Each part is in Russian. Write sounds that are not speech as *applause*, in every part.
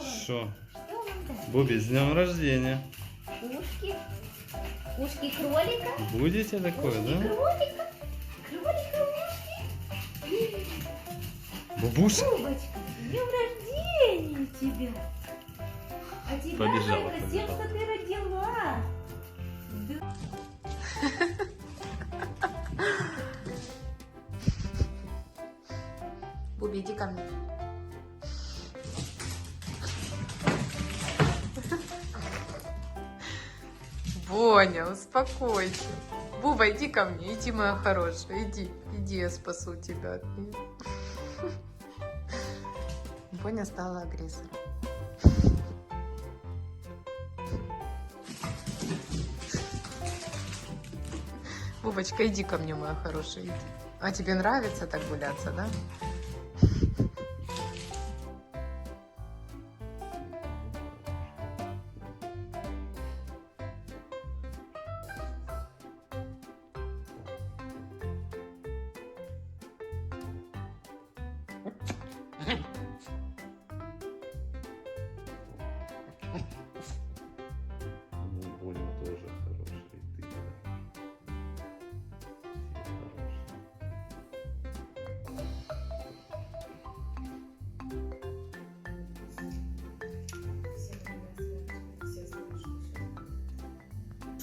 Что вам? Что вам дать? Бубі, з днем рождения. Ушки? Ушки кролика? Будете такое, ушки да? кролика? Кролика ушки? Бабуся. Бубочка, с днем рождения тебя! А тебя, Побежала, Зайка, с тем, побежала. что ты родила! Да. Буби, иди ко мне. Боня, успокойся. Буба, иди ко мне, иди, моя хорошая, иди, иди, я спасу тебя. Боня стала агрессором. Бубочка, иди ко мне, моя хорошая, иди. А тебе нравится так гуляться, да?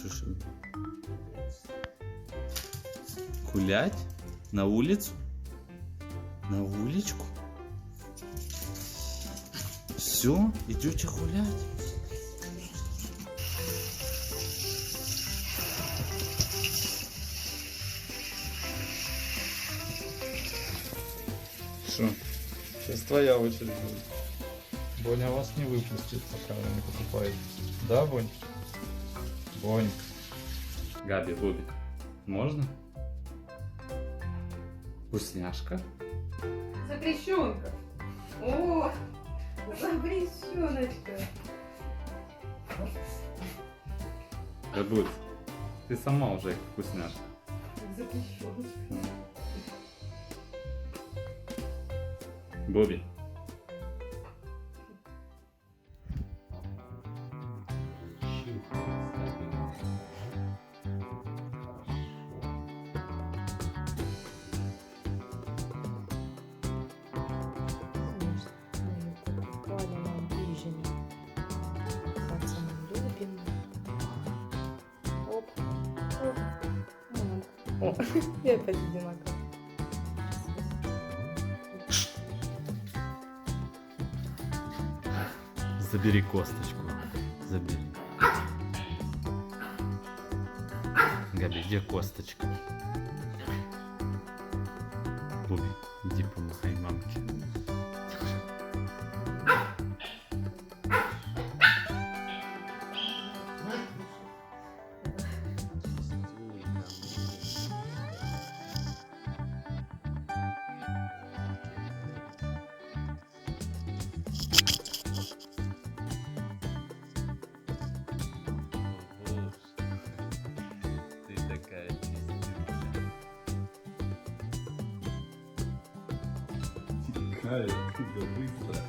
Слушай, Гулять? На улицу? На уличку? Все, идете гулять? Что? Сейчас твоя очередь будет. Боня вас не выпустит, пока вы не покупаете. Да, Бонь? Бонь. Габи, Буби, можно? Вкусняшка? Запрещенка. О, запрещеночка. Габут, ты сама уже вкусняшка. Запрещеночка. Буби. И *laughs* опять одинаково. Забери косточку. Забери. Габи, где косточка? Буби, иди помахай мамке. Текает быстро.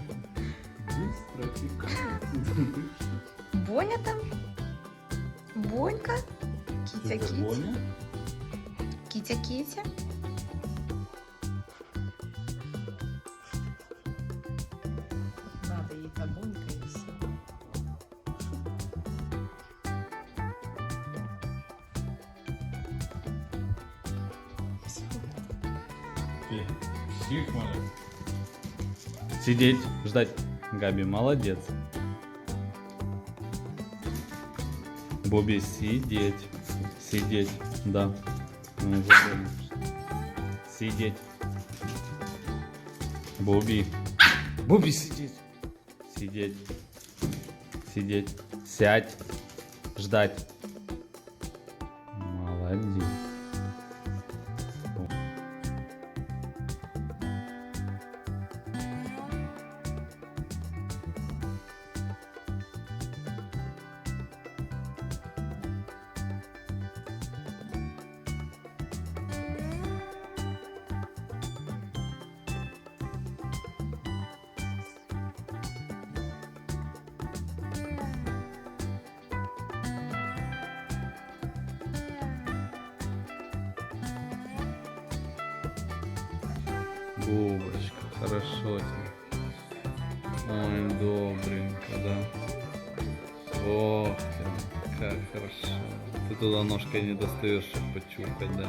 Быстро текает. Боня там? Бонька? Китя, Это Китя. Боня? Китя, Китя. Надо ей табунька и все. Ты псих? Сидеть, ждать. Габи, молодец. Бобби, сидеть. Сидеть, да. Ну. Сидеть. Бобби. Бобби, сидеть. Сидеть. Сидеть. Сядь. Ждать. Бубочка, хорошо тебе. Ой, добренько, да? Ох ты, как хорошо. Ты туда ножкой не достаешь, чтобы почухать, да?